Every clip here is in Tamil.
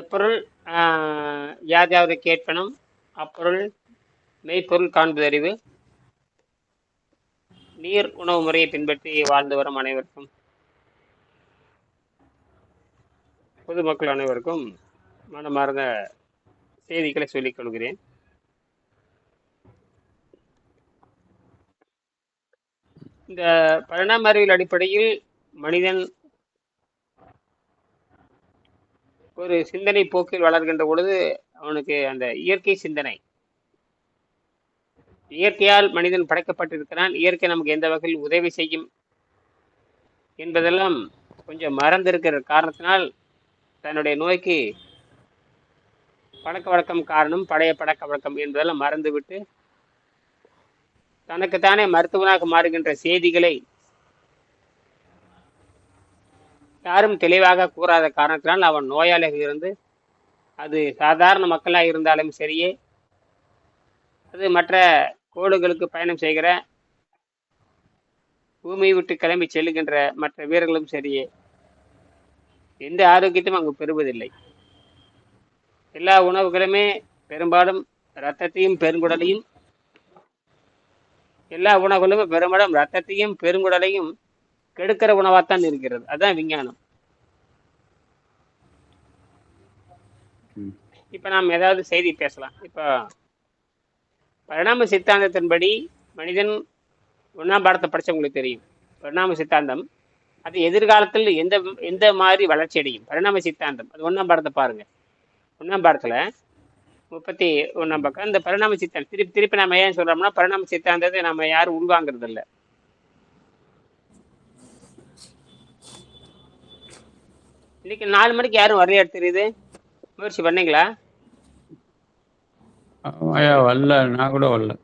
எப்பொருள் யாதாவது கேட்பனும் அப்பொருள் மெய்ப்பொருள் காண்பதறிவு. நீர் உணவு முறையை பின்பற்றி வாழ்ந்து வரும் அனைவருக்கும். பொதுமக்கள் அனைவருக்கும் மனமார்ந்த செய்திகளை சொல்லிக் கொள்கிறேன். இந்த பரிணாம அறிவியல் அடிப்படையில் மனிதன் ஒரு சிந்தனை போக்கில் வளர்கின்ற பொழுது அவனுக்கு அந்த இயற்கை சிந்தனை. இயற்கையால் மனிதன் படைக்கப்பட்டிருக்கிறான். இயற்கை நமக்கு எந்த வகையில் உதவி செய்யும் என்பதெல்லாம் கொஞ்சம் மறந்திருக்கிற காரணத்தினால் தன்னுடைய நோய்க்கு பழக்க வழக்கம் காரணம் பழைய பழக்க வழக்கம் என்பதெல்லாம் மறந்துவிட்டு தனக்குத்தானே மருத்துவனாக மாறுகின்ற செய்திகளை யாரும் தெளிவாக கூறாத காரணத்தினால் அவன் நோயாளியாக இருந்து அது சாதாரண மக்களாக இருந்தாலும் சரியே அது மற்ற கோடுகளுக்கு பயணம் செய்கிற பூமியை விட்டு கிளம்பி செல்லுகின்ற மற்ற வீரர்களும் சரியே. எந்த ஆரோக்கியத்தையும் அங்கு பெறுவதில்லை. எல்லா உணவுகளுமே பெரும்பாலும் இரத்தத்தையும் பெருங்குடலையும் எல்லா உணவுகளுமே பெரும்பாலும் இரத்தத்தையும் பெருங்குடலையும் கெடுக்கிற உணவாத்தான் இருக்கிறது. அதுதான் விஞ்ஞானம். இப்ப நாம் ஏதாவது செய்தி பேசலாம். இப்போ பரிணாம சித்தாந்தத்தின்படி மனிதன் ஒன்றாம் பாடத்தை படிச்சவங்களுக்கு தெரியும். பரிணாம சித்தாந்தம் அது எதிர்காலத்தில் எந்த எந்த மாதிரி வளர்ச்சி அடையும்? பரிணாம சித்தாந்தம் அது ஒன்றாம் பாடத்தை பாருங்க. ஒன்றாம் பாடத்துல முப்பத்தி ஒன்றாம் பக்கம் இந்த பரிணாம சித்தாந்தம் திருப்பி திருப்பி நம்ம ஏன் சொல்றோம்னா பரிணாம சித்தாந்தத்தை நம்ம யாரும் உள்வாங்கிறது இல்லை இன்னைக்கு நாலு மணிக்கு யாரும் வரலையா தெரியுது? முயற்சி பண்ணீங்களா? ஐயா வரல. நான் கூட வரல.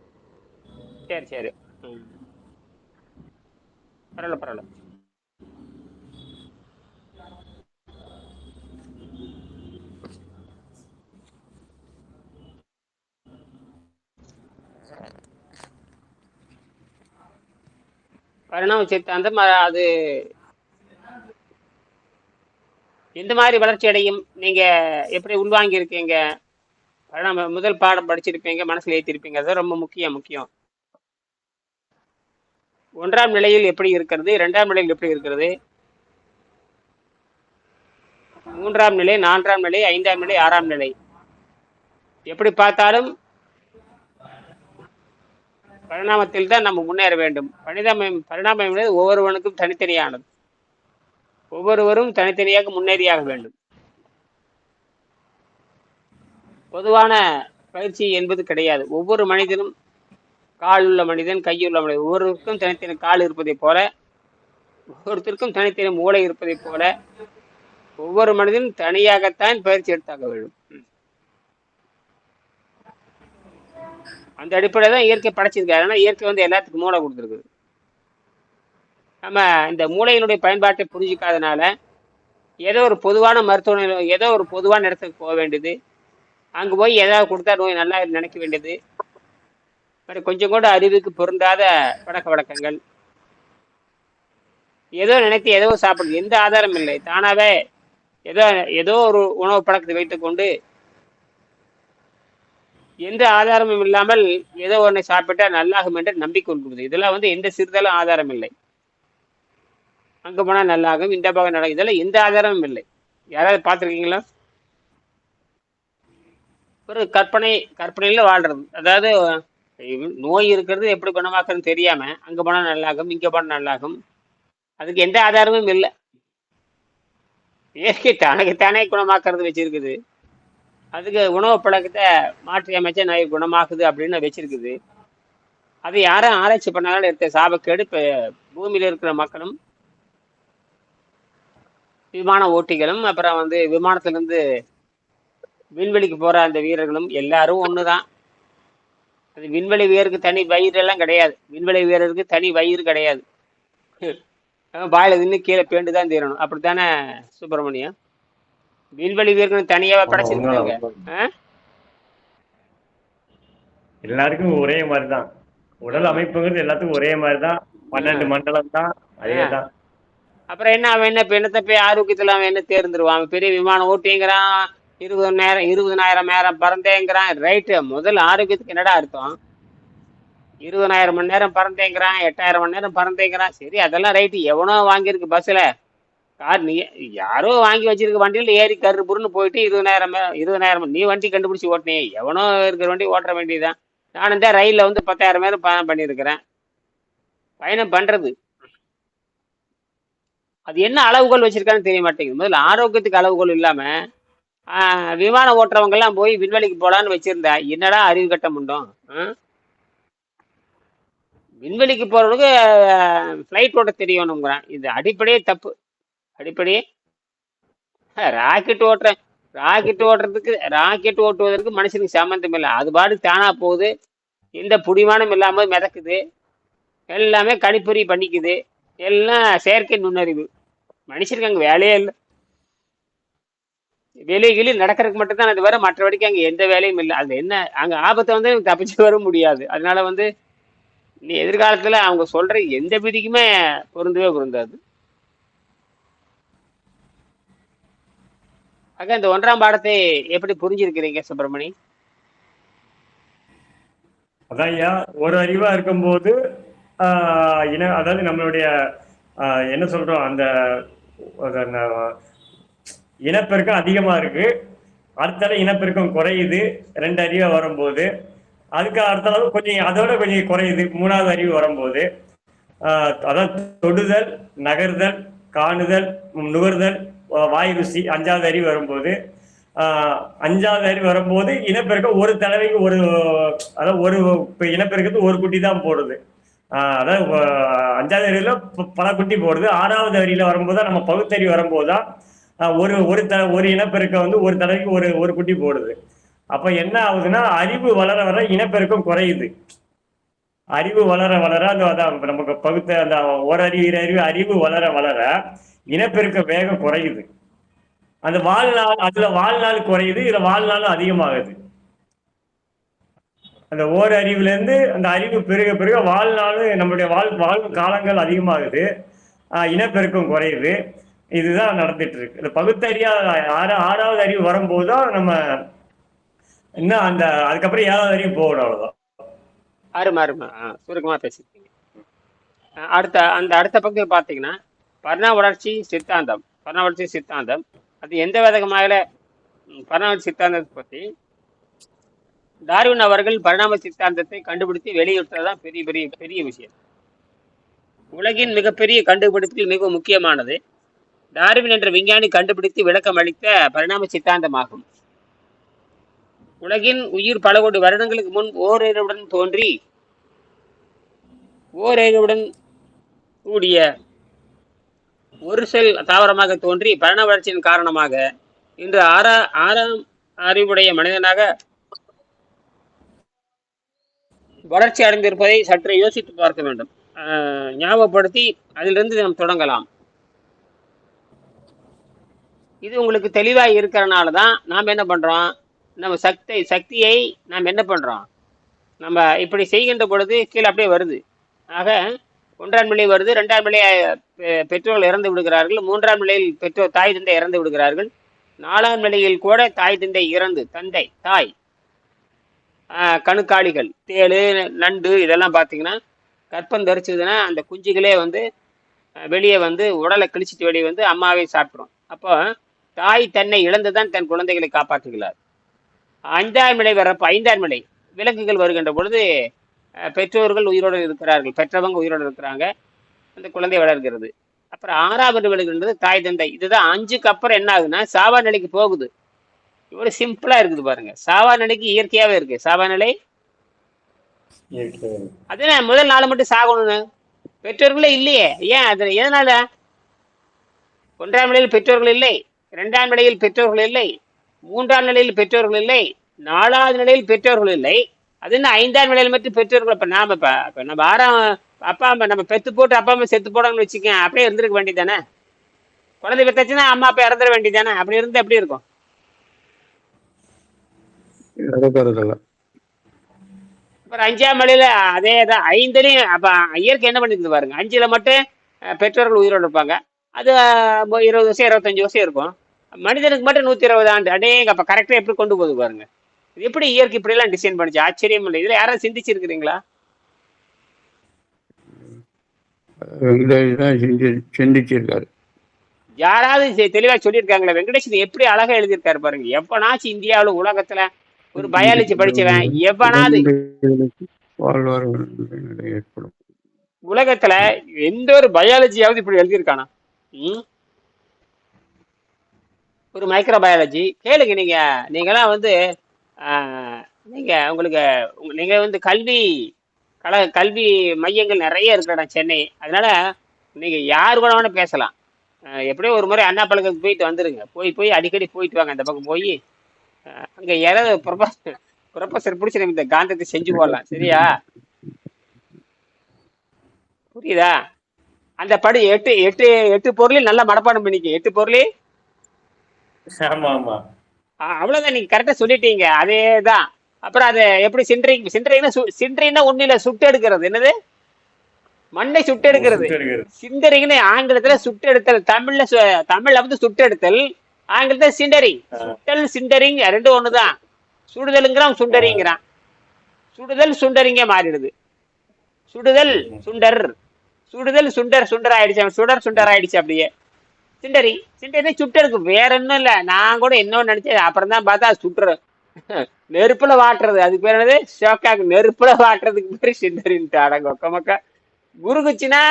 சரி சரி. பரவாயில்ல பரவாயில்ல. பரிணாம சித்தாந்தம் அது எந்த மாதிரி வளர்ச்சி அடையும் நீங்கள் எப்படி உள்வாங்கியிருக்கீங்க? பரிணாம முதல் பாடம் படிச்சிருப்பீங்க மனசில் ஏற்றிருப்பீங்க அது ரொம்ப முக்கியம் முக்கியம். ஒன்றாம் நிலையில் எப்படி இருக்கிறது? இரண்டாம் நிலையில் எப்படி இருக்கிறது? மூன்றாம் நிலை நான்காம் நிலை ஐந்தாம் நிலை ஆறாம் நிலை. எப்படி பார்த்தாலும் பரிணாமத்தில் தான் நம்ம முன்னேற வேண்டும். பரிணாமம் பரிணாமம் ஒவ்வொருவனுக்கும் தனித்தனியானது. ஒவ்வொருவரும் தனித்தனியாக முன்னேறியாக வேண்டும். பொதுவான பயிற்சி என்பது கிடையாது. ஒவ்வொரு மனிதனும் கால் உள்ள மனிதன் கையுள்ள மனிதன். ஒவ்வொருவருக்கும் தனித்தனி கால் இருப்பதைப் போல ஒவ்வொருத்தருக்கும் தனித்தனி மூளை இருப்பதைப் போல ஒவ்வொரு மனிதனும் தனியாகத்தான் பயிற்சி எடுத்தாக வேண்டும். அந்த அடிப்படையில் தான் இயற்கை படைச்சிருக்காரு. ஏன்னா இயற்கை வந்து எல்லாத்துக்கும் மூளை கொடுத்துருக்குது. நம்ம இந்த மூளையினுடைய பயன்பாட்டை புரிஞ்சிக்காதனால ஏதோ ஒரு பொதுவான மருத்துவமனையில் ஏதோ ஒரு பொதுவான இடத்துக்கு போக வேண்டியது. அங்கே போய் ஏதாவது கொடுத்தா நோய் நல்லா நினைக்க வேண்டியது. மாதிரி கொஞ்சம் கூட அறிவுக்கு பொருந்தாத பழக்க வழக்கங்கள். ஏதோ நினைத்து ஏதோ சாப்பிடுது எந்த ஆதாரம் இல்லை. தானாகவே ஏதோ ஏதோ ஒரு உணவு பழக்கத்தை வைத்துக்கொண்டு எந்த ஆதாரமும் இல்லாமல் ஏதோ ஒன்றை சாப்பிட்டா நல்லாகும் என்று நம்பிக்கொள்கிறது இதெல்லாம் வந்து எந்த சிறிதளவு ஆதாரம் இல்லை. அங்கே போனால் நல்லாகும் இந்த பக்கம் நடக்கும். இதெல்லாம் எந்த ஆதாரமும் இல்லை. யாராவது பார்த்துருக்கீங்களா? ஒரு கற்பனை கற்பனையில் வாழ்றது. அதாவது நோய் இருக்கிறது எப்படி குணமாக்குறதுன்னு தெரியாமல் அங்கே போனால் நல்லாகும் இங்கே போனால் நல்லாகும். அதுக்கு எந்த ஆதாரமும் இல்லை. இயற்கை தனக்கு தானே குணமாக்குறது வச்சிருக்குது. அதுக்கு உணவு பழக்கத்தை மாற்றி அமைச்சா நோய் குணமாக்குது அப்படின்னு வச்சிருக்குது. அது யாரும் ஆராய்ச்சி பண்ணாலும் எடுத்த சாபக்கேடு இப்போ பூமியில் இருக்கிற மக்களும் விமான ஓட்டிகளும் அப்புறம் வந்து விமானத்துல இருந்து விண்வெளிக்கு போற அந்த வீரர்களும் எல்லாரும் ஒண்ணுதான். அது விண்வெளி வீரருக்கு தனி வயிறு எல்லாம் கிடையாது. விண்வெளி வீரருக்கு தனி வயிறு கிடையாது. வாயில தின்னு கீழே பேண்டு தான் தீரணும். அப்படித்தானே சுப்பிரமணியம்? விண்வெளி வீரர்கள் தனியாவே படைச்சிருக்காங்க? எல்லாருக்கும் ஒரே மாதிரி தான் உடல் அமைப்புங்கிறது எல்லாத்துக்கும் ஒரே மாதிரி தான் பன்னெண்டு மண்டலம் தான் அதே. தான் அப்புறம் என்ன அவன் என்ன இப்போ என்னத்தை போய் ஆரோக்கியத்தில் அவன் என்ன தேர்ந்துருவான்? அவன் பெரிய விமானம் ஓட்டிங்கிறான் இருபது நேரம் இருபதனாயிரம் நேரம் பறந்தேங்கிறான். ரைட்டு முதல் ஆரோக்கியத்துக்கு என்னடா அர்த்தம்? இருபதனாயிரம் மணி நேரம் பறந்தேங்கிறான் எட்டாயிரம் மணி நேரம் பறந்தேங்கிறான். சரி அதெல்லாம் ரைட்டு எவனோ வாங்கியிருக்கு பஸ்ஸில் கார் நீ யாரோ வாங்கி வச்சிருக்க வண்டியில் ஏறி கரு புருன்னு போயிட்டு இருபதாயிரம் மே- இருபதாயிரம் நீ வண்டி கண்டுபிடிச்சி ஓட்டினே. எவனோ இருக்கிற வண்டி ஓட்டுற வேண்டியதுதான். நான் இந்த ரயிலில் வந்து பத்தாயிரம் பேர் பயணம் பண்ணியிருக்கிறேன். பயணம் பண்ணுறது அது என்ன அளவுகள் வச்சிருக்கான்னு தெரிய மாட்டேங்குது. முதல்ல ஆரோக்கியத்துக்கு அளவுகள் இல்லாமல் விமானம் ஓட்டுறவங்கெல்லாம் போய் விண்வெளிக்கு போகலான்னு வச்சிருந்தா என்னடா அறிவு கட்ட முண்டோம்? ஆ? விண்வெளிக்கு போகிறவனுக்கு ஃப்ளைட் ஓட்ட தெரியணுங்கிறான் இது அடிப்படையே தப்பு. அடிப்படையே ராக்கெட் ஓட்டுறேன் ராக்கெட் ஓட்டுறதுக்கு ராக்கெட் ஓட்டுவதற்கு மனுஷனுக்கு சம்மந்தம் இல்லை. அது பாட்டுக்கு தானா போகுது. எந்த புடிமானம் இல்லாமல் மிதக்குது. எல்லாமே கணிப்பொறி பண்ணிக்குது. எல்லாம் செயற்கை நுண்ணறிவு. மனுஷனுக்கு அங்கே வேலையே இல்லை. வேலைகளில் நடக்கிறதுக்கு மட்டும்தான் அது வர மற்றபடிக்கு அங்கே எந்த வேலையும் இல்லை. அது என்ன அங்கே ஆபத்தை வந்து தப்பிச்சு வர முடியாது. அதனால வந்து நீ எதிர்காலத்தில் அவங்க சொல்கிற எந்த விதிக்குமே பொருந்தவே பொருந்தாது. ஆக இந்த ஒன்றாம் பாடத்தை எப்படி புரிஞ்சிருக்கிறீங்க சுப்பிரமணி? அதான் ஐயா ஒரு அறிவா இருக்கும்போது ஆஹ் இன அதாவது நம்மளுடைய என்ன சொல்றோம் அந்த இனப்பெருக்கம் அதிகமா இருக்கு. அடுத்த இனப்பெருக்கம் குறையுது. ரெண்டு அறிவா வரும்போது அதுக்கு அடுத்த அளவு கொஞ்சம் அதோட கொஞ்சம் குறையுது. மூணாவது அறிவு வரும்போது அதாவது தொடுதல் நகர்தல் காணுதல் நுகர்தல் வாயு வாய் ருசி அஞ்சாவது அறிவு வரும்போது அஞ்சாவது அறிவு வரும்போது இனப்பெருக்கம் ஒரு தடவைக்கு ஒரு அதாவது ஒரு இப்போ இனப்பெருக்கத்துக்கு ஒரு குட்டி தான் போடுது. அதாவது அஞ்சாவது அறிவில் பல குட்டி போடுது. ஆறாவது அறியில் வரும்போது தான் நம்ம பகுத்தறிவு வரும்போது தான் ஒரு ஒரு த ஒரு இனப்பெருக்கம் வந்து ஒரு தடவைக்கு ஒரு ஒரு குட்டி போடுது. அப்போ என்ன ஆகுதுன்னா அறிவு வளர வளர இனப்பெருக்கம் குறையுது. அறிவு வளர வளர அந்த அதான் நமக்கு பகுத்த அந்த ஒரு அறிவு அறிவு அறிவு வளர வளர இனப்பெருக்க வேகம் குறையுது. அந்த வாழ்நாள் அதுல வாழ்நாள் குறையுது இதுல வாழ்நாளும் அதிகமாகுது. அந்த ஓர் அறிவுலேருந்து அந்த அறிவு பெருக பெருக வாழ்நாள் நம்மளுடைய வாழ் வாழ் காலங்கள் அதிகமாகுது. இனப்பெருக்கம் குறையுது இதுதான் நடந்துட்டு இருக்கு இந்த பகுத்தறியா ஆறா ஆறாவது அறிவு வரும்போது தான் நம்ம இன்னும் அந்த அதுக்கப்புறம் ஏழாவது அறிவு போகணும் அவ்வளோதான் அருமா அருமா ஆ சுருக்கமாக அடுத்த அந்த அடுத்த பகுதி பார்த்தீங்கன்னா பர்ணா வளர்ச்சி சித்தாந்தம். பர்ணா வளர்ச்சி சித்தாந்தம். அது எந்த விதமாக பர்ணா வளர்ச்சி சித்தாந்தத்தை பற்றி டார்வின் அவர்கள் பரிணாம சித்தாந்தத்தை கண்டுபிடித்து வெளியிட்டதான் பெரிய பெரிய பெரிய விஷயம். உலகின் மிகப்பெரிய கண்டுபிடிப்பில் மிக முக்கியமானது டார்வின் என்ற விஞ்ஞானி கண்டுபிடித்து விளக்கம் அளித்த பரிணாம சித்தாந்தமாகும். உலகின் உயிர் பல கோடி வருடங்களுக்கு முன் ஓரிரவுடன் தோன்றி ஓரிரவுடன் கூடிய ஒரு செல் தாவரமாக தோன்றி பரண வளர்ச்சியின் காரணமாக இன்று ஆறா ஆறாம் அறிவுடைய மனிதனாக வளர்ச்சி அடைந்திருப்பதை சற்று யோசித்து பார்க்க வேண்டும். ஞாபகப்படுத்தி அதிலிருந்து நாம் தொடங்கலாம். இது உங்களுக்கு தெளிவாக இருக்கிறனால தான் நாம் என்ன பண்ணுறோம் நம்ம சக்தி சக்தியை நாம் என்ன பண்ணுறோம் நம்ம இப்படி செய்கின்ற பொழுது கீழே அப்படியே வருது. ஆக ஒன்றாம் நிலை வருது ரெண்டாம் நிலை பெ- பெற்றோர்கள் இறந்து விடுகிறார்கள் மூன்றாம் நிலையில் பெற்றோர் தாய் தந்தை இறந்து விடுகிறார்கள். நாலாம் நிலையில் கூட தாய் தந்தை இறந்து தந்தை தாய் கணுக்காளிகள் தேள் நண்டு இதெல்லாம் பார்த்தீங்கன்னா கற்பம் தரிச்சதுன்னா அந்த குஞ்சுகளே வந்து வெளியே வந்து உடலை கிழிச்சிட்டு வெளியே வந்து அம்மாவை சாப்பிட்றோம். அப்போ தாய் தன்னை இழந்து தான் தன் குழந்தைகளை காப்பாற்றுகிறார். ஐந்தாம் நிலை வர்றப்ப ஐந்தாம் நிலை விலங்குகள் வருகின்ற பொழுது பெற்றோர்கள் உயிரோடு இருக்கிறார்கள். பெற்றவங்க உயிரோடு இருக்கிறாங்க. அந்த குழந்தை வளர்கிறது. அப்புறம் ஆறாவது விலகுன்றது தாய் தந்தை. இதுதான் அஞ்சுக்கு அப்புறம் என்ன ஆகுதுன்னா சாவா நிலைக்கு போகுது. இவ்வளோ சிம்பிளாக இருக்குது பாருங்க. சாவா நிலைக்கு இயற்கையாகவே இருக்கு. சாவா நிலை. அதுனா முதல் நாள் மட்டும் சாகணும்னு? பெற்றோர்களே இல்லையே. ஏன் அது? எதனால? ஒன்றாம் நிலையில் பெற்றோர்கள் இல்லை. இரண்டாம் நிலையில் பெற்றோர்கள் இல்லை. மூன்றாம் நிலையில் பெற்றோர்கள் இல்லை. நாலாவது நிலையில் பெற்றோர்கள் இல்லை. அது என்ன ஐந்தாம் நிலையில் மட்டும் பெற்றோர்கள். இப்போ நாம இப்போ நம்ம ஆறாம் அப்பா அம்மா நம்ம பெத்து போட்டு அப்பா அம்மா செத்து போடாங்கன்னு வச்சுக்கேன் அப்படியே இருந்திருக்க வேண்டியதானே குழந்தை பெற்றாச்சுன்னா அம்மா அப்பா இறந்துட வேண்டியதானே அப்படி இருந்தால் எப்படி இருக்கும்? அப்புறம் அஞ்சாம் மலையில அதே தான் ஐந்துலையும் அப்போ இயற்கை என்ன பண்ணிருந்து பாருங்க. அஞ்சுல மட்டும் பெற்றோர்கள் உயிரோடு இருப்பாங்க. அது இருபது வருஷம் இருபத்தஞ்சு வருஷம் இருக்கும். மனிதனுக்கு மட்டும் நூத்தி இருபது ஆண்டு. அடேங்க அப்ப கரெக்டா எப்படி கொண்டு போகுது பாருங்க. இது எப்படி இயற்கை இப்படி எல்லாம் டிசைன் பண்ணுச்சு? ஆச்சரியம் இல்லை. இதுல யாராவது சிந்திச்சிருக்கிறீங்களா? சிந்திச்சிருக்காரு. யாராவது தெளிவா சொல்லியிருக்காங்களே. வெங்கடேசன் எப்படி அழகா எழுதியிருக்காரு பாருங்க. எவனாச்சும் இந்தியாவுல உலகத்துல ஒரு பயாலஜி படிச்சவன் எவனாவது ஏற்படும். உலகத்துல எந்த ஒரு பயாலஜியாவது இப்படி எழுதியிருக்கானா? ஒரு மைக்ரோ பயாலஜி கேளுங்க நீங்க. நீங்களாம் வந்து நீங்க உங்களுக்கு உங்க- நீங்க வந்து கல்வி கல கல்வி மையங்கள் நிறைய இருக்கிற சென்னை. அதனால நீங்க யார் கூட வேணா பேசலாம் எப்படியோ ஒரு முறை அண்ணா பழக்கத்துக்கு போயிட்டு வந்துருங்க. போய் போய் அடிக்கடி போயிட்டு வாங்க அந்த பக்கம் போய். அங்க யாராவது ப்ரொஃபஸர் ப்ரொஃபஸர் பிடிச்சி நம்ம இந்த காந்தத்தை செஞ்சு போடலாம். சரியா? புரியுதா? அந்த படி எட்டு எட்டு எட்டு பொருளையும் நல்லா மனப்பாடம் பண்ணிக்க. எட்டு ஆ, அவ்வளவுதான் நீங்க கரெக்டா சொல்லிட்டீங்க. அதேதான். அப்புறம் அது எப்படி சிண்டரிங் சிண்டரிங்னா சிண்டரிங்னா ஒண்ணு இல்ல சுட்டு எடுக்கிறது. என்னது? மண்ணை சுட்டு எடுக்கிறது. சிண்டரிங்னு ஆங்கிலத்துல சுட்டு எடுத்தல் தமிழ்ல தமிழ்ல வந்து சுட்டு எடுத்தல். ஆங்கிலத்துல சிண்டரிங் சுட்டல் சிண்டரிங் ரெண்டும் ஒண்ணுதான். சுடுதலுங்கிறான் சுண்டரிங்கிறான். சுடுதல் சுண்டரிங்க மாறிடுது. சுடுதல் சுண்டர். சுடுதல் சுண்டர் சுண்டர் ஆயிடுச்சு. அவன் சுடர் சுண்டர் ஆயிடுச்சு அப்படியே. சிண்டரி. சிண்டரி சுட்டருக்கு வேற ஒன்றும் இல்லை. நான் கூட இன்னொன்னு நினைச்சேன். அப்புறம் தான் பார்த்தா சுட்டுற. நெருப்புல வாட்டுறது. அதுக்கு பேர் என்னது? ஷோக்காக்கு நெருப்புல வாட்டுறதுக்கு பேர் சிண்டரின்ட்டு. அடங்க ஒக்கமக்கா முருகுச்சுன்னா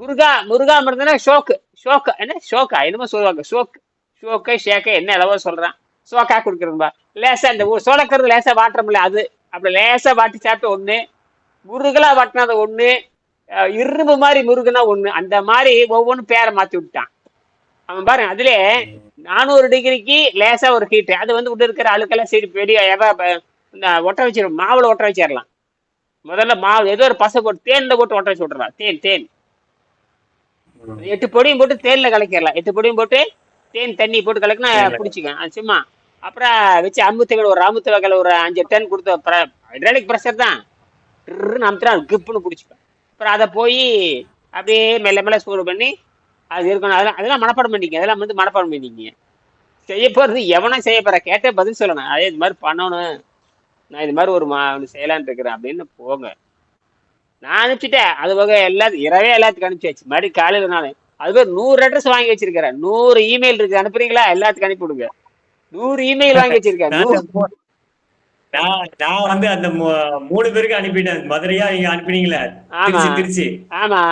முருகா முருகா இருந்ததுன்னா ஷோக்கு. ஷோக்கு. என்ன? ஷோக்கா? என்னமோ சொல்லுவாங்க. ஷோக்கு. ஷோக்கை ஷேக்கை என்ன அளவோ சொல்கிறான் ஷோக்கா கொடுக்குறதும்பா. லேசாக இந்த சோளக்கிறது லேசாக லேசா வாட்டுறோம்ல அது. அப்படி லேசாக வாட்டி சாப்பிட்டு ஒன்று முருகலாக வாட்டினது ஒன்று இரும்பு மாதிரி முருகனா ஒன்று அந்த மாதிரி ஒவ்வொன்றும் பேரை மாற்றி விட்டான் அவன் பாருங்க அதுல நானூறு டிகிரிக்கு லேசா ஒரு ஹீட் அது வந்து உள்ள இருக்கிற அழுக்கெல்லாம் சரி பெரிய இந்த ஒட்ட வச்சிடும் மாவுல ஒட்ட வச்சிடலாம் முதல்ல மாவு ஏதோ ஒரு பசை போட்டு தேன்ல போட்டு ஒட்ட வச்சு விட்டுறலாம். தேன் தேன். எட்டு பொடியும் போட்டு தேன்ல கலக்கிடலாம் எட்டு பொடியும் போட்டு தேன் தண்ணி போட்டு கலக்கினா தேன்ல. பிடிச்சிக்க அது சும்மா. அப்புறம் வச்சு அமுத்துகள் ஒரு அமுத்து வகையில் ஒரு அஞ்சு டன் கொடுத்த ஹைட்ராலிக் ப்ரெஷர் தான். அமுத்துறா கிப்புன்னு பிடிச்சிப்பேன் அப்புறம் அதை போய் அப்படியே மெல்ல மெல்ல சூடு பண்ணி அது இருக்கணும். அதெல்லாம் அதெல்லாம் மனப்பாடம் பண்ணிக்க அதெல்லாம் வந்து மனப்பாடம் பண்ணிக்கிங்க. செய்ய போகிறது எவனும் செய்ய போற கேட்டே பதில் சொல்லணும். அதே இது மாதிரி பண்ணணும். நான் இது மாதிரி ஒரு மா ஒன்று செய்யலான்னு இருக்கிறேன். அப்படின்னு போங்க. நான் அனுப்பிச்சிட்டேன் அது வகை எல்லாத்து இரவே எல்லாத்துக்கும் அனுப்பிச்சாச்சு. மறுபடியும் காலையில் நான் அது பேர் நூறு அட்ரஸ் வாங்கி வச்சிருக்கிறேன். நூறு இமெயில் இருக்கு. அனுப்புறீங்களா? எல்லாத்துக்கும் அனுப்பி விடுங்க. நூறு இமெயில் வாங்கி வச்சிருக்கேன். நான் வந்து அந்த மூணு பேருக்கு அனுப்பிட்டேன். மதுரையா நீங்க அனுப்பினீங்களே. திருச்சி ஆமா.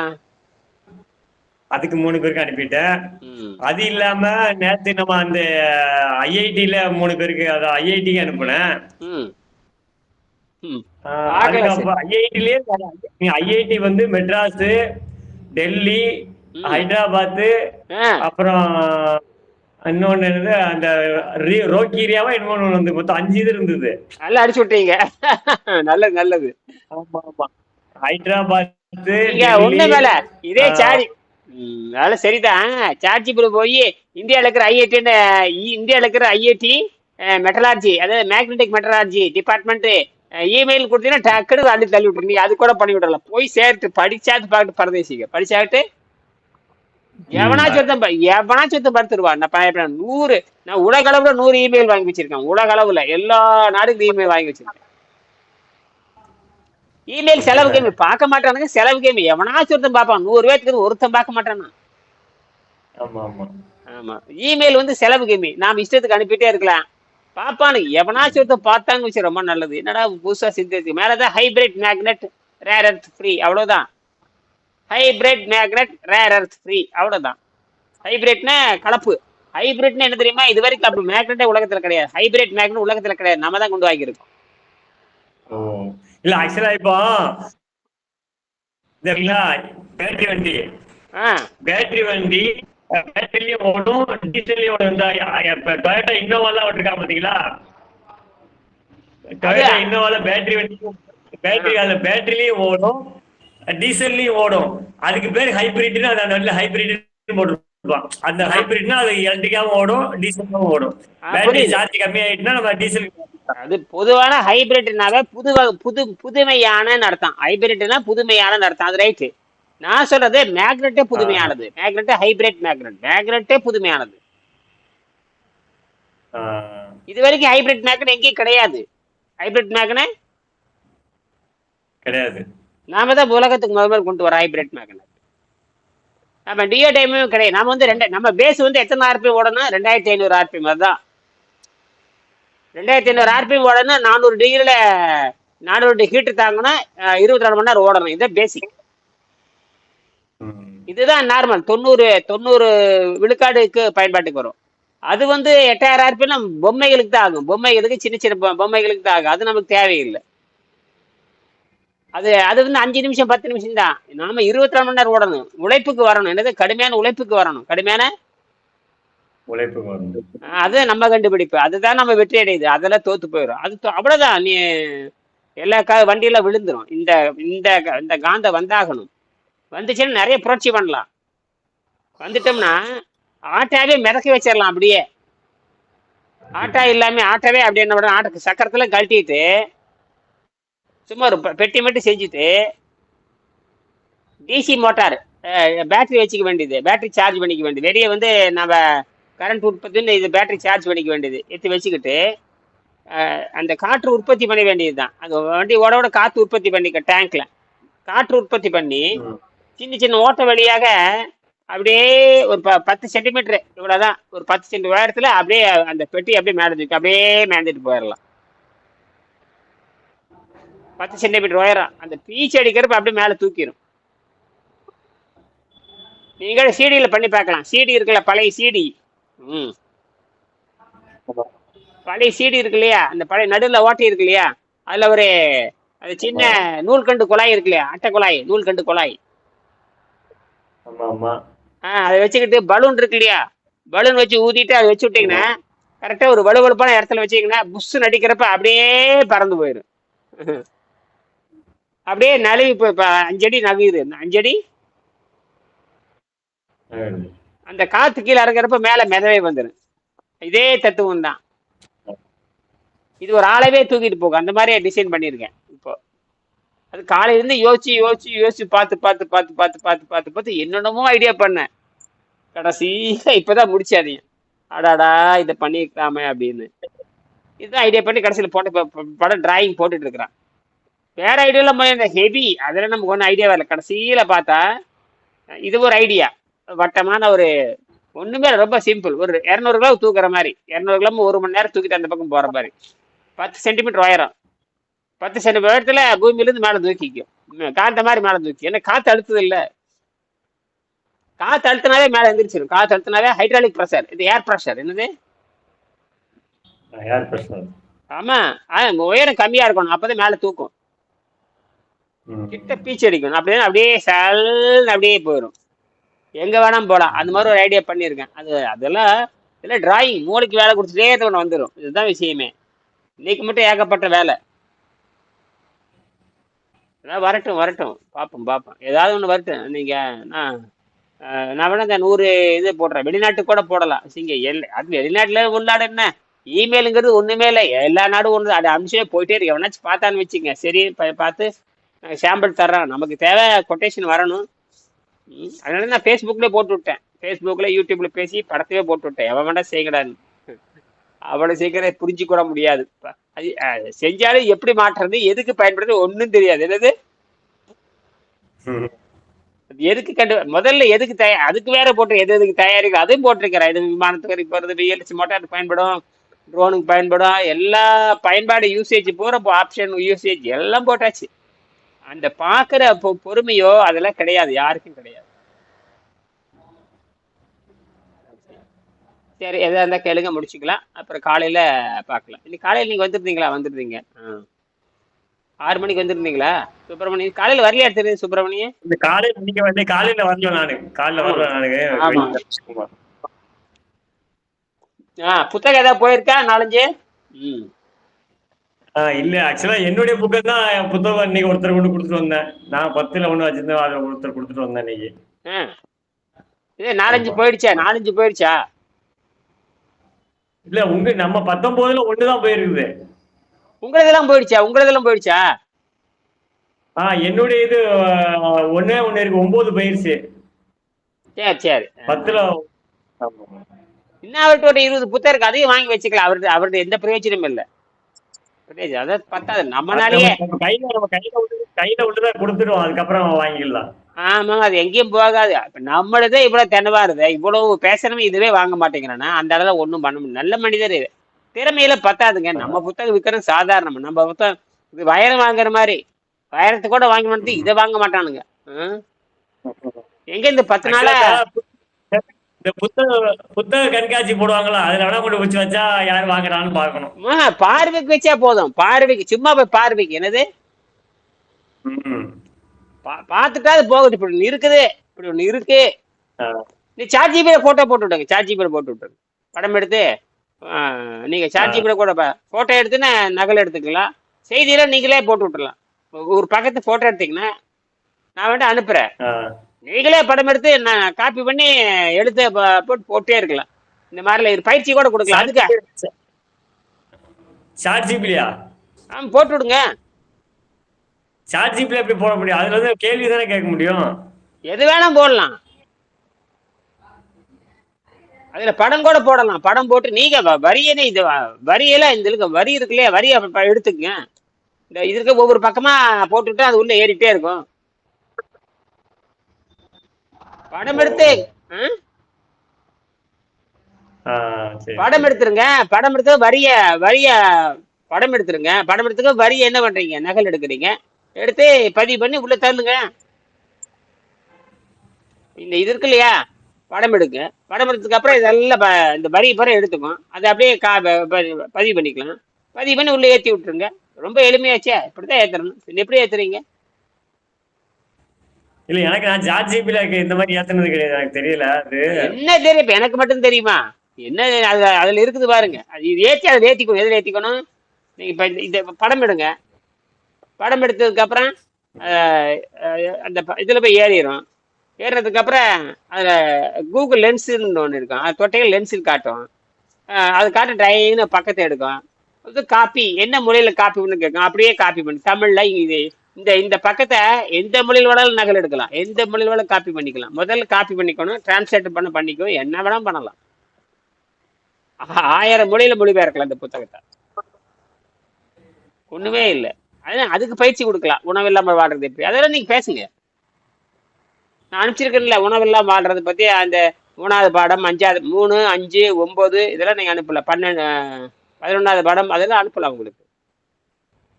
அதுக்கு மூணு பேருக்கு அனுப்பிட்டேன். அது இல்லாம நேத்து நம்ம அந்த ஐஐடில மூணு பேருக்கு அது ஐஐடிக்கு அனுப்புனேன். ஐஐடிலயே ஐஐடி வந்து மெட்ராஸ் டெல்லி. ஹைதராபாத் அப்புறம் இன்னொன்னு என்னது அந்த ரோக்கீரியாவா இன்னொன்னு வந்து மொத்தம் அஞ்சு இது இருந்தது. நல்லா அடிச்சு விட்டீங்க. நல்லது நல்லது. ஆமா ஆமா. ஹைதராபாத் ஒண்ணு மேல இதே சார்ஜ் அதெல்லாம் சரிதான். சார்ஜிபிள் போய் இந்தியாவில் இருக்கிற ஐஐடின்னு இந்தியாவில் இருக்கிற ஐஐடி மெட்டலார்ஜி அதாவது மேக்னெட்டிக் மெட்டலார்ஜி டிபார்ட்மெண்ட் இமெயில் கொடுத்தீங்கன்னா டக்குனு அள்ளி தள்ளி விட்டுரு நீ அது கூட பண்ணி விடலாம் போய் சேர்த்து படிச்சாது பார்த்து பரதேசிங்க. படிச்சாட்டு எவனாச்சும் ஒருத்தன் எவனாச்சும் ஒருத்தன் படுத்துருவா நான் நூறு நான் உலக அளவுல நூறு இமெயில் வாங்கி வச்சிருக்கேன். உலக அளவுல. எல்லா நாடுக்கும் இமெயில் வாங்கி வச்சிருக்கேன். இமெயில் செலவு கேம் பார்க்க மாட்டானுங்க செலவு கேம் எவனாச்சும் ஒருத்தன் பார்ப்பான். நூறு பேத்துக்கு ஒருத்தன் பார்க்க மாட்டானா ஆமா இமெயில் வந்து செலவு கேமி நாம இஷ்டத்துக்கு அனுப்பிட்டே இருக்கலாம். பாப்பானுங்க எவனாச்சும் ஒருத்தன் பார்த்தாங்க வச்சு ரொம்ப நல்லது. என்னடா புதுசா சிந்தத்துக்கு மேலதான் ஹைபிரிட் மேக்னெட் ரேர் ஃப்ரீ அவ்வளவுதான். Hybrid magnet rare earth free அவ்வளவுதான். ஹைபிரிட்னா கலப்பு. ஹைபிரிட்னா என்ன தெரியுமா? இது வரைக்கும் அப்படி மேக்னெட்டே உலகத்துல கிடையாது. ஹைபிரிட் மேக்னெட் உலகத்துல கிடையாது. நம்ம தான் கொண்டு வாங்கியிருக்கோம். இல்ல ஆக்சுவலா இப்போ பேட்டரி வண்டி. பேட்டரி வண்டி பேட்டரிலயும் ஓடும். டீசல்லையும் ஓடும். இந்த டொயோட்டா இன்னோவாலாம் ஓட்டிருக்கா பாத்தீங்களா? டொயோட்டா இன்னோவால பேட்டரி வண்டி பேட்டரி அதுல பேட்டரிலயும் ஓடும். டீசல்லையும் ஓடும். அதுக்கு பேர் ஹைபிரிட்னு அந்த வண்டியில ஹைபிரிட் போட்டுருப்பான் அந்த ஹைபிரிட்னா அது எலக்ட்ரிக்காவும் ஓடும் டீசலும் ஓடும். பேட்டரி. சார்ஜ் கம்மியாயிட்டுனா நம்ம டீசல் அது பொதுவான ஹைபிரிட்னாவே புது புது புதுமையான அர்த்தம். ஹைபிரிட்னா புதுமையான அர்த்தம். அது ரைட்டு. நான் சொல்றது மேக்னெட்டே புதுமையானது. மேக்னெட்டே ஹைபிரிட் மேக்னெட். மேக்னெட்டே புதுமையானது. இது வரைக்கும் ஹைபிரிட் மேக்கன் எங்கேயும் கிடையாது. ஹைபிரிட் மேக்கனை கிடையாது. நாம தான் உலகத்துக்கு முதல் முதல் கொண்டு வர ஹைபிரிட் மேக்கனை நம்ம டிஓ டைமும் கிடையாது. நம்ம வந்து ரெண்டு நம்ம பேஸ் வந்து எத்தனை ஆர்பி ஓடணும் ரெண்டாயிரத்தி ஐநூறு ஆர்பிஎம் அதுதான் ரெண்டாயிரத்தி ஐநூறு ஆர்பிஎம் ஓடணும் நானூறு டிகிரியில் நானூறு டிகிரி ஹீட்டு தாங்கினா இருபத்தி நாலு மணி நேரம் ஓடணும். இதுதான் பேசிக். இதுதான் நார்மல் தொண்ணூறு தொண்ணூறு விழுக்காடுக்கு பயன்பாட்டுக்கு வரும். அது வந்து எட்டாயிரம் ஆர்பிஎம் பொம்மைகளுக்கு தான் ஆகும். பொம்மைகளுக்கு சின்ன சின்ன பொம்மைகளுக்கு தான் ஆகும். அது நமக்கு தேவையில்லை. அது அது வந்து அஞ்சு நிமிஷம் பத்து நிமிஷம் தான் நாம இருபத்தி நாலு மணி நேரம் ஓடணும். உழைப்புக்கு வரணும். என்னது? கடுமையான உழைப்புக்கு வரணும். கடுமையான? உழைப்பு வரும் ஆஹ் அது நம்ம கண்டுபிடிப்பு. அதுதான் நம்ம வெற்றி அடையுது. அதெல்லாம் தோத்து போயிடும் அது அவ்வளவுதான். நீ எல்லா கா வண்டியில விழுந்துரும். இந்த இந்த இந்த காந்த வந்தாகணும். வந்துச்சுன்னா நிறைய புரட்சி பண்ணலாம். வந்துட்டோம்னா ஆட்டாவே மிதக்க வச்சிடலாம் அப்படியே. ஆட்டா இல்லாம ஆட்டாவே அப்படியே என்ன பண்ணணும், ஆட்டை சக்கரத்துல கழட்டிட்டு சும்மா ஒரு பெட்டி மட்டும் செஞ்சுட்டு டிசி மோட்டார் பேட்டரி வச்சுக்க வேண்டியது. பேட்டரி சார்ஜ் பண்ணிக்க வேண்டியது. வெளியே வந்து நம்ம கரண்ட் உற்பத்தின்னு இது பேட்டரி சார்ஜ் பண்ணிக்க வேண்டியது. எடுத்து வச்சுக்கிட்டு அந்த காற்று உற்பத்தி பண்ண வேண்டியது தான் அந்த வண்டி ஓட ஓட காற்று உற்பத்தி பண்ணிக்க டேங்க்ல காற்று உற்பத்தி பண்ணி. சின்ன சின்ன ஓட்ட வழியாக அப்படியே ஒரு ப பத்து சென்டிமீட்டர் இவ்வளோதான் ஒரு பத்து சென்ட் உயரத்தில் அப்படியே அந்த பெட்டி அப்படியே மேலே அப்படியே மேந்துட்டு போயிடலாம். பத்து சென்டிமீட்டர் உயரம். அந்த பீச் அடிக்கிறப்ப அப்படியே மேலே தூக்கிடும் நீங்கள் சிடியில் பண்ணி பார்க்கலாம். சிடி இருக்குல்ல பழைய சிடி ம். பழைய சிடி இருக்கு இல்லையா? அந்த பழைய நடுவில் ஓட்டை இருக்கு இல்லையா? அதில் ஒரு அது சின்ன நூல்கண்டு குழாய் இருக்கு இல்லையா? அட்டை குழாய் நூல்கண்டு குழாய். ஆ அதை வச்சுக்கிட்டு பலூன் இருக்கு இல்லையா? பலூன் வச்சு ஊதிட்டு அதை வச்சு விட்டீங்கன்னா கரெக்டாக ஒரு வலுவழுப்பான இடத்துல வச்சீங்கன்னா புஷ் நடிக்கிறப்ப அப்படியே பறந்து போயிடும் அப்படியே நழுவி இப்போ இப்போ அஞ்சடி நகுது அஞ்சடி. அந்த காத்து கீழே இறங்குறப்ப மேலே மிதவே வந்துடும் இதே தத்துவம் தான். இது ஒரு ஆளவே தூக்கிட்டு போகும். அந்த மாதிரி டிசைன் பண்ணியிருக்கேன் இப்போ. அது காலையிலேருந்து யோசிச்சு யோசிச்சு யோசிச்சு பார்த்து பார்த்து பார்த்து பார்த்து பார்த்து பார்த்து பார்த்து என்னென்னமோ ஐடியா பண்ணேன். கடைசியாக இப்போதான் முடிச்சாதீங்க அடாடா இதை பண்ணியிருக்கலாமே அப்படின்னு. இதுதான் ஐடியா பண்ணி கடைசியில் போட்டு இப்ப படம் டிராயிங் போட்டுட்டு இருக்கிறான். வேற ஐடியாலாம் போய் இந்த ஹெவி அதெல்லாம் நமக்கு ஒன்றும் ஐடியா வரல. கடைசியில் பார்த்தா இது ஒரு ஐடியா வட்டமான ஒரு இல்ல, ரொம்ப சிம்பிள் ஒரு இரநூறு கிலோ தூக்குற மாதிரி. இரநூறு கிலோ ஒரு மணி நேரம் தூக்கிட்டு அந்த பக்கம் போற மாதிரி. பத்து சென்டிமீட்டர் உயரம். பத்து சென்டிமீட்டர் உயரத்துல பூமியிலேருந்து மேலே தூக்கிக்கும் காந்த மாதிரி மேலே தூக்கி. ஏன்னா காத்து அழுத்தது இல்ல. காத்து அழுத்தினாவே மேலே எந்திரிச்சிடும் காத்து அழுத்தினாவே ஹைட்ராலிக் ப்ரெஷர் இது ஏர் ப்ரெஷர் என்னது? யார் பிரச்சனை ஆமா. ஆ, உயரம் கம்மியா இருக்கணும். அப்பதான் மேலே தூக்கும். கிட்ட பீச் அடிக்கணும். அப்படியே அப்படியே சல்னு அப்படியே போயிடும் எங்க வேணாலும் போகலாம் அந்த மாதிரி ஒரு ஐடியா பண்ணியிருக்கேன். அது அதெல்லாம் இல்லை டிராயிங் மூளைக்கு வேலை கொடுத்துட்டே ஒன்று வந்துடும் இதுதான் விஷயமே. இன்னைக்கு மட்டும் ஏகப்பட்ட வேலை. ஏதாவது வரட்டும் வரட்டும். பார்ப்போம் பார்ப்போம். ஏதாவது ஒன்று வரட்டும். நீங்க நான் நான் வேணா இந்த நூறு இது போடுறேன். வெளிநாட்டுக்கு கூட போடலாம். சிங்க எல்லை அது வெளிநாட்டுல உள்நாடு என்ன? இமெயிலுங்கிறது ஒண்ணுமே இல்லை. எல்லா நாடும் ஒன்று அது அமிச்சே போயிட்டே இருக்கு. எவனாச்சும் பார்த்தான்னு வச்சுங்க சரி பார்த்து சாம்பிள் தர்றேன். நமக்கு தேவை கொட்டேஷன் வரணும். அதனால நான் ஃபேஸ்புக்கில் போட்டு விட்டேன் ஃபேஸ்புக்கில் யூடியூப்ல பேசி படத்தையே போட்டு விட்டேன் எவன் வேண்டாம் செய்யக்கூடாதுன்னு அவ்வளோ சீக்கிரம் புரிஞ்சு கூட முடியாது. அது செஞ்சாலும் எப்படி மாற்றுறது எதுக்கு பயன்படுறது ஒன்றும் தெரியாது. என்னது? எதுக்கு கண்டு முதல்ல எதுக்கு தயார் அதுக்கு வேற போட்டு எது எதுக்கு தயாரிக்க அதுவும் போட்டிருக்கிறேன். இது விமானத்துக்கு போகிறது விஎல்சி மோட்டாருக்கு பயன்படும் ட்ரோனுக்கு பயன்படும் எல்லா பயன்பாடு யூசேஜ் பூரா ஆப்ஷன் யூசேஜ் எல்லாம் போட்டாச்சு. அந்த பார்க்குற பொறுமையோ அதெல்லாம் கிடையாது யாருக்கும் கிடையாது. சரி எதா இருந்தால் கேளுங்க முடிச்சுக்கலாம். அப்புறம் காலையில் பார்க்கலாம் இன்னைக்கு காலையில் நீங்கள் வந்துருந்தீங்களா? வந்துருந்தீங்க. ஆறு மணிக்கு வந்துருந்தீங்களா? சுப்பிரமணியன் காலையில் வரலையா தெரியுது சுப்பிரமணியன்? இந்த காலையில நீங்க வந்து காலையில வரல நானு. காலையில வரல நானு. ஆமா. ஆமா. ஆ புத்தகம் ஏதாவது போயிருக்கா? நாலஞ்சு? ம். இல்ல ஆக்சுவலா என்னுடைய புக்கை தான் என் புத்தகம் இன்னைக்கு ஒருத்தர் கொண்டு கொடுத்துட்டு வந்தேன். நான் பத்துல ஒண்ணு வச்சிருந்தேன் அதை ஒருத்தர் கொடுத்துட்டு வந்தேன் இன்னைக்கு. இது நாலஞ்சு போயிடுச்சா? நாலஞ்சு போயிடுச்சா? இல்ல உங்க நம்ம பத்தொன்பதுல ஒண்ணுதான் போயிருக்குது. உங்களதெல்லாம் போயிடுச்சா? உங்களதெல்லாம் போயிடுச்சா? ஆ என்னுடைய இது ஆ, ஒண்ணே இருக்கு. ஒன்பது போயிருச்சு. சரி சரி. பத்துல. இன்னும் அவர்கிட்ட ஒரு இருபது புத்தகம் இருக்கு. அதையும் வாங்கி வச்சுக்கலாம். அவர்கிட்ட அவர்கிட்ட எந்த பிரயோஜனமும் இல்லை. அதாவது பத்தாது நம்மனாலேயே நம்ம கையில நம்ம கையில விட்டு கையில விட்டுதான் கொடுத்துருவோம் அதுக்கப்புறம் வாங்கிக்கலாம் ஆமாங்க அது எங்கேயும் போகாது. இப்ப நம்மளதே இவ்வளவு தெனவா இருது இவ்வளவு பேசணுமே இதுவே வாங்க மாட்டேங்கிறானா? அந்த அளவுல ஒண்ணும் பண்ண முடியும் நல்ல மனிதர் இது. திறமையில பத்தாதுங்க. நம்ம புத்தகம் விற்கிறது சாதாரணம். நம்ம புத்தகம் இது வயரம் வாங்குற மாதிரி. வயரத்தை கூட வாங்க மாட்டேன் இதை வாங்க மாட்டானுங்க? எங்க இந்த பத்து நாளா இந்த புத்தக புத்தக கண்காட்சி போடுவாங்களா? அதுல வேணா கொண்டு வச்சு வச்சா யார் வாங்குறான்னு பார்க்கணும். ஆ, பார்வைக்கு வச்சா போதும். பார்வைக்கு சும்மா போய் பார்வைக்கு. என்னது? ம். பா பார்த்துட்டா அது போகட்டும். இப்படி ஒண்ணு இருக்குது. இப்படி ஒண்ணு இருக்கு. நீ சார்ஜ் ஜிபியில போட்டோ போட்டு விட்டுங்க சார்ஜ் ஜிபியில போட்டு விட்டுருங்க. படம் எடுத்து நீங்க சார்ஜ் ஜிபியில கூட போட்டோ எடுத்து நகல் எடுத்துக்கலாம். செய்தியெல்லாம் நீங்களே போட்டு விட்டுறலாம் ஒரு பக்கத்து போட்டோ எடுத்தீங்கன்னா நான் வேண்டாம் அனுப்புறேன். நீங்களே படம் எடுத்து நான் காப்பி பண்ணி எடுத்து போட்டு போட்டே இருக்கலாம். இந்த மாதிரில பயிற்சி கூட கொடுக்கலாம். அதுக்கு சாட் ஜிபிலியா ஆ போட்டு விடுங்க. சாட் ஜிபில எப்படி போட முடியும்? அதுல வந்து கேள்வி தானே கேட்க முடியும். எது வேணா போடலாம். அதுல படம் கூட போடலாம். படம் போட்டு நீங்க வரியனே இது வரியெல்லாம் இந்த இருக்கு வரி இருக்கு இல்லையா வரியை அப்ப ப- எடுத்துக்கங்க. இந்த இது இருக்க ஒவ்வொரு பக்கமா போட்டுட்டு அது உள்ள ஏறிட்டே இருக்கும். படம் எடுத்து. ஆ? ஆ, சரி. படம் எடுத்துருங்க. படம் எடுத்து வரிய வரிய படம் எடுத்துருங்க. படம் எடுத்துக்க வரிய என்ன பண்றீங்க? நகல் எடுக்கிறீங்க. எடுத்து பதிவு பண்ணி உள்ள தள்ளுங்க. இந்த இது இருக்கு இல்லையா? படம் எடுங்க. படம் எடுத்ததுக்கு அப்புறம் இதெல்லாம் இந்த வரி பிற எடுத்துக்கும் அதை அப்படியே கா பதிவு பண்ணிக்கலாம். பதிவு பண்ணி உள்ள ஏத்தி விட்டுருங்க. ரொம்ப எளிமையாச்சே. இப்படித்தான் ஏத்துறணும் எப்படி ஏத்துறீங்க? இல்ல எனக்கு நான் ஜாட் ஜிபில இந்த மாதிரி ஏத்துனது கிடையாது. எனக்கு தெரியல அது. என்ன தெரியும் இப்ப எனக்கு மட்டும் தெரியுமா? என்ன அது அதுல இருக்குது பாருங்க. அது இது ஏற்றி அதில் ஏற்றிக்கணும் எதில் ஏற்றிக்கணும் நீங்க இப்ப இந்த- படம் எடுங்க. படம் எடுத்ததுக்கு அப்புறம் அந்த இதுல போய் ஏறிடும் ஏறினதுக்கு அப்புறம் அதுல கூகுள் லென்ஸுன்னு ஒன்று இருக்கும். அது தொட்டையில் லென்ஸில் காட்டும். அது காட்ட ட்ரைன்னு பக்கத்தை எடுக்கும். அது காப்பி என்ன மொழியில காப்பி பண்ணு கேட்கும் அப்படியே காப்பி பண்ணு. தமிழ்ல இது இந்த இந்த பக்கத்தை எந்த மொழியில் வேணாலும் நகல் எடுக்கலாம். எந்த மொழியில் வேணாலும் காப்பி பண்ணிக்கலாம். முதல்ல காப்பி பண்ணிக்கணும் டிரான்ஸ்லேட் பண்ண பண்ணிக்கோ என்ன வேணாலும் பண்ணலாம். ஆயிரம் மொழியில மொழிபெயர்க்கலாம் இந்த புத்தகத்தை. ஒண்ணுமே இல்லை. அது அதுக்கு பயிற்சி கொடுக்கலாம். உணவு இல்லாமல் வாழ்றது எப்படி? அதெல்லாம் நீங்க பேசுங்க. நான் அனுப்பிச்சிருக்கேன்ல உணவு இல்லாமல் வாழ்றது பத்தி அந்த மூணாவது பாடம் அஞ்சாவது மூணு அஞ்சு ஒன்பது இதெல்லாம் நீங்க அனுப்பல பன்னெண்டு பதினொன்றாவது பாடம் அதெல்லாம் அனுப்பலாம் உங்களுக்கு.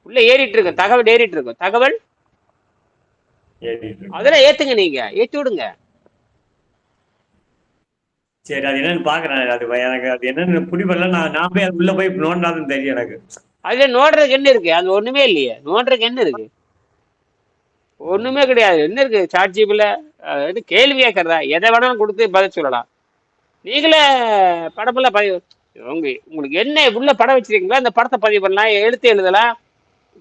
உள்ள ஏறிட்டு இருக்கும். தகவல் ஏறிட்டு இருக்கும். தகவல். அதெல்லாம் ஏத்துங்க நீங்க. ஏத்தி விடுங்க. சரி அது என்னன்னு பாக்குறேன். அது எனக்கு அது என்னன்னு புரிவல நான் நான் போய் உள்ள போய் நோண்டாதுன்னு தெரியும் எனக்கு. அதுல நோடுறதுக்கு என்ன இருக்கு? அது ஒண்ணுமே இல்லையே. நோடுறதுக்கு என்ன இருக்கு? ஒண்ணுமே கிடையாது. என்ன இருக்கு? சாட் ஜிபில கேள்வி கேட்கறதா? எதை வேணாலும் கொடுத்து பதில் சொல்லலாம். நீங்களே படமெல்லாம் பதிவு உங்க உங்களுக்கு என்ன உள்ள படம் வச்சிருக்கீங்களோ அந்த படத்தை பதிவு பண்ணலாம். எழுத்து எழுதலாம்.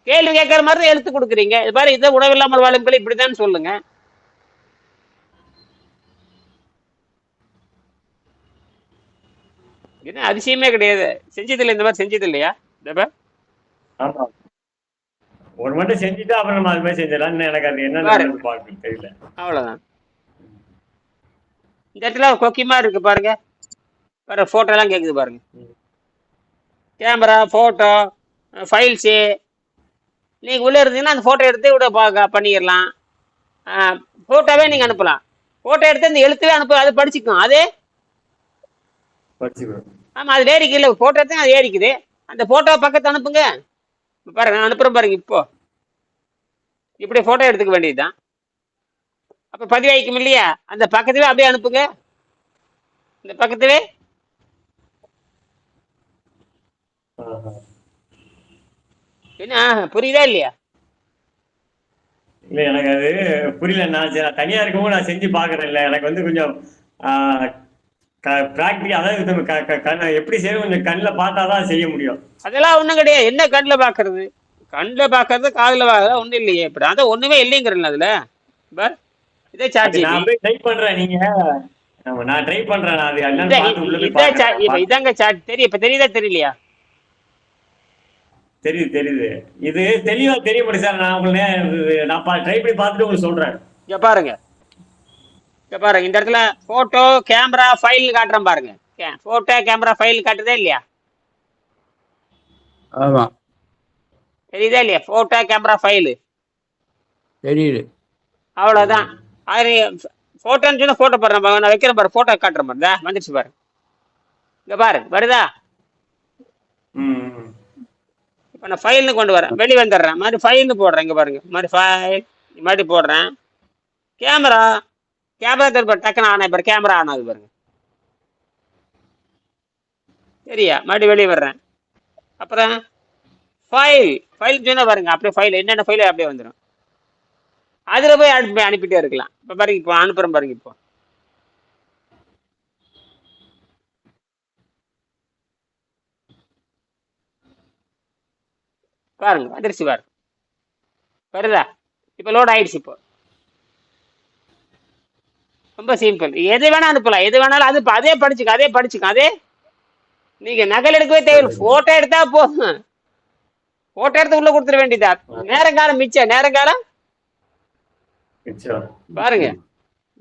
கேள்வி கேட்கற மாதிரி எழுத்து கொடுக்குறீங்க. இது மாதிரி இதை உணவில்லாமல் வாழும்கள் இப்படிதான் சொல்லுங்க. என்ன அதிசயமே கிடையாது. செஞ்சதில்லை இந்த மாதிரி செஞ்சது இல்லையா இதப்ப ஆமா. ஒரு மட்டும் செஞ்சுட்டு அப்புறம் நம்ம அது மாதிரி செஞ்சிடலாம் எனக்கு அது பார்க்க தெரியல. அவ்வளவுதான். இந்த இடத்துல கொக்கிமா இருக்கு பாருங்க. பாருங்க photo எல்லாம் கேக்குது பாருங்க. கேமரா போட்டோ ஃபைல்ஸு நீங்க உள்ள இருந்தீங்கன்னா அந்த போட்டோ எடுத்து விட பண்ணிடலாம். போட்டோவே நீங்க அனுப்பலாம். போட்டோ எடுத்து அந்த எழுத்துவே அனுப்ப அது படிச்சுக்கும். அதே? படிச்சுக்கணும் ஆமா அது ஏறிக்கு இல்லை. போட்டோ எடுத்து அது ஏறிக்குது அந்த போட்டோ பக்கத்து அனுப்புங்க. பாருங்க நான் அனுப்புறேன் பாருங்க இப்போ. இப்படி போட்டோ எடுத்துக்க வேண்டியதுதான். அப்ப பதிவாய்க்கும் இல்லையா? அந்த பக்கத்திலே அப்படியே அனுப்புங்க. இந்த பக்கத்திலே ஆஹா. என்ன? புரியுதா இல்லையா? இல்ல எனக்கு அது புரியல. நான் தனியா இருக்கவும் நான் செஞ்சு பாக்குறேன் இல்ல. எனக்கு வந்து கொஞ்சம் பிராக்டிக்கல் அதாவது எப்படி செய்யணும் கொஞ்சம் கண்ணில் பார்த்தாதான் செய்ய முடியும். அதெல்லாம் ஒண்ணும் கிடையாது. என்ன கண்ணில் பாக்குறது கண்ணில் பாக்குறது காதுல பாக்குறது ஒண்ணும் இல்லையே. இப்படி அதான் ஒண்ணுமே இல்லைங்கிறேன் அதுல. பார். இதே சார்ஜ் நான் போய் ட்ரை பண்றேன் நீங்க. நான் ட்ரை பண்றேன். நான் அது. இதாங்க சார்ஜ் தெரியும் இப்ப தெரியுதா தெரியலையா? தெரியுது தெரியுது. இது தெளிவா தெரிய முடியும் சார். நான் உங்களை நான் ட்ரை பண்ணி பார்த்துட்டு உங்களுக்கு சொல்றேன். இங்க பாருங்க. இங்க பாருங்க. இந்த இடத்துல போட்டோ கேமரா ஃபைல் காட்டுறேன் பாருங்க. போட்டோ கேமரா ஃபைல் காட்டுதே இல்லையா? ஆமா. தெரியுதா இல்லையா? போட்டோ கேமரா ஃபைல் தெரியுது. அவ்வளவுதான். அது போட்டோன்னு சொன்னா போட்டோ பாருங்க. நான் வைக்கிறேன் பாரு போட்டோ காட்டுறேன் பாருங்க. வந்துருச்சு பாரு. இங்க பாரு. வருதா? ம். இப்போ நான் ஃபைல்னு கொண்டு வரேன். வெளியே வந்துடுறேன். மாதிரி ஃபைல்னு போடுறேன். இங்கே பாருங்க. மாதிரி ஃபைல் மாதிரி போடுறேன். கேமரா கேமரா திரும்ப டக்குன்னு ஆனா பாரு கேமரா ஆன் ஆகுது பாருங்க. சரியா? மறுபடியும் வெளியே வர்றேன். அப்புறம் ஃபைல் ஃபைல் சொன்னால் பாருங்க. அப்படியே ஃபைல் என்னென்ன ஃபைல் அப்படியே வந்துடும் அதில் போய் அனுப்பி அனுப்பிட்டே இருக்கலாம். இப்போ பாருங்க இப்போ அனுப்புகிறேன் பாருங்க இப்போ. பாருங்க வந்துருச்சு பாருங்க. வருதா? இப்போ லோட் ஆயிடுச்சு இப்போ. ரொம்ப சிம்பிள் எது வேணா அனுப்பலாம். எது வேணாலும் அது அதே படிச்சுக்க அதே படிச்சுக்க. அதே நீங்க நகல் எடுக்கவே தேவை போட்டோ எடுத்தா போதும். போட்டோ எடுத்து உள்ள கொடுத்துட வேண்டியதா? நேரங்காலம் மிச்சம். நேரங்காலம். பாருங்க.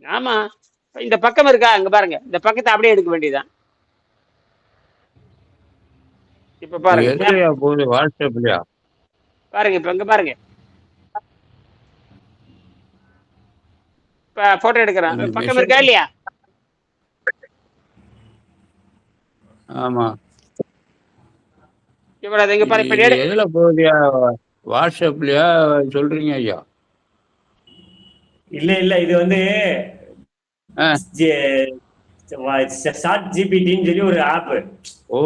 ஆமா. இந்த பக்கம் இருக்கா? அங்க பாருங்க. இந்த பக்கத்தை அப்படியே எடுக்க வேண்டியதுதான். இப்ப பாருங்க. வாட்ஸ்அப்லயா? பாருங்க இப்ப இங்க பாருங்க. போட்டோ எடுக்கிறேன். பக்கம் இருக்கா இல்லையா? ஆமா. இவ்வளவு இங்க பாரு இப்ப எதுல போகுதுயா? வாட்ஸ்அப்லயா? சொல்றீங்க ஐயா. இல்ல இல்ல இது வந்து. ஷார்ட் ஜிபிடின்னு சொல்லி ஒரு ஆப் ஓ.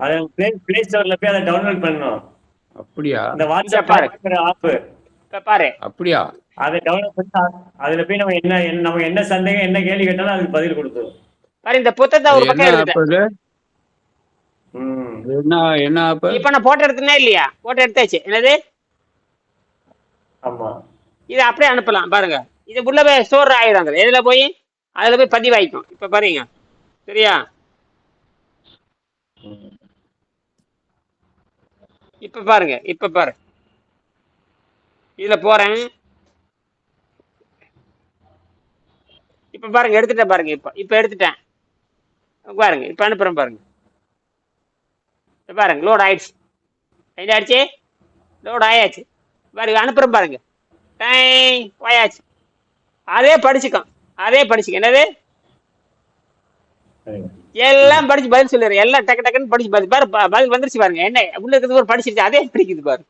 அதை பிளே பிளே ஸ்டோர்ல போய் அதை டவுன்லோட் பண்ணணும். அப்படியா? இந்த வாட்ஸ்அப் பாரு. ஆப் பாரு. அப்படியா? அதை டவுன்லோட் பண்ணி அதுல போய் நம்ம என்ன என்ன- நம்ம என்ன சந்தேகம் என்ன கேள்வி கேட்டாலும் அதுக்கு பதில் கொடுத்துரும். பாரு இந்த புத்தகத்தை ஒரு பக்கம் என்ன எடுத்துட்டேன். என்ன என்ன ஆப் இப்ப நான் போட்டோ எடுத்தேனா இல்லையா? போட்டோ எடுத்தாச்சு. என்னது? ஆமா. இதை அப்படியே அனுப்பலாம் பாருங்க. இது உள்ள போய் ஸ்டோர் ஆயிடும் எதுல போய்? அதுல போய் பதிவாயிக்கும். இப்ப பாருங்க. சரியா? இப்ப பாருங்க இப்ப பாரு. இதுல போறேன். இப்ப பாருங்க எடுத்துட்டேன் பாருங்க இப்ப. இப்ப எடுத்துட்டேன். பாருங்க இப்ப அனுப்புறேன் பாருங்க. பாருங்க லோட் ஆயிடுச்சு. என்ன ஆயிடுச்சு? லோட் ஆயாச்சு. பாருங்க அனுப்புறேன் பாருங்க. டைம் போயாச்சு. அதே படிச்சுக்கோ. அதே படிச்சுக்க. என்னது? எல்லாம் படிச்சு பதில் சொல்லிடுறேன். எல்லாம் டக்கு டக்குன்னு படிச்சு பதில். பாரு பதில் வந்துருச்சு பாருங்க. என்ன உள்ள இருக்கிறது ஒரு படிச்சிருச்சு. அதே படிக்குது பாரு.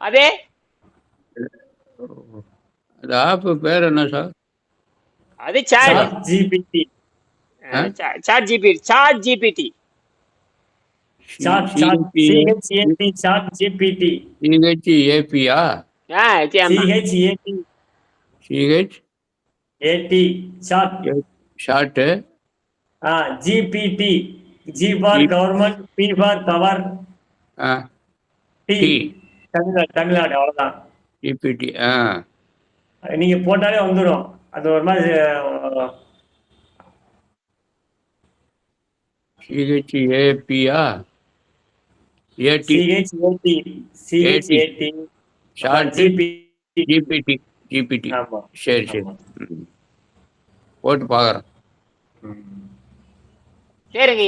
அதே? ஆப் பேர் என்ன சார் அது chat short GPT chat GP chat GPT short short CHAP short GPT CH ஏபியா ஆ சரி, ஆமா. CHAP CH AT short short ah GPT G for government P for power ah. T Tamil Nadu Tamil Nadu அவ்வளவுதான். டிபிடி ஆ. நீங்க போட்டாலே வந்துடும் அது ஒரு மாதிரி அஹ், CH ஏபியா AT CHAT CHAT short GP GPT GPT ஆமா. சரி சரி. போட்டு பார்க்குறேன் சரிங்க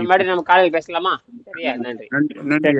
மறுபடியும் நம்ம காலையில் பேசலாமா? சரியா நன்றி. நன்றி நன்றி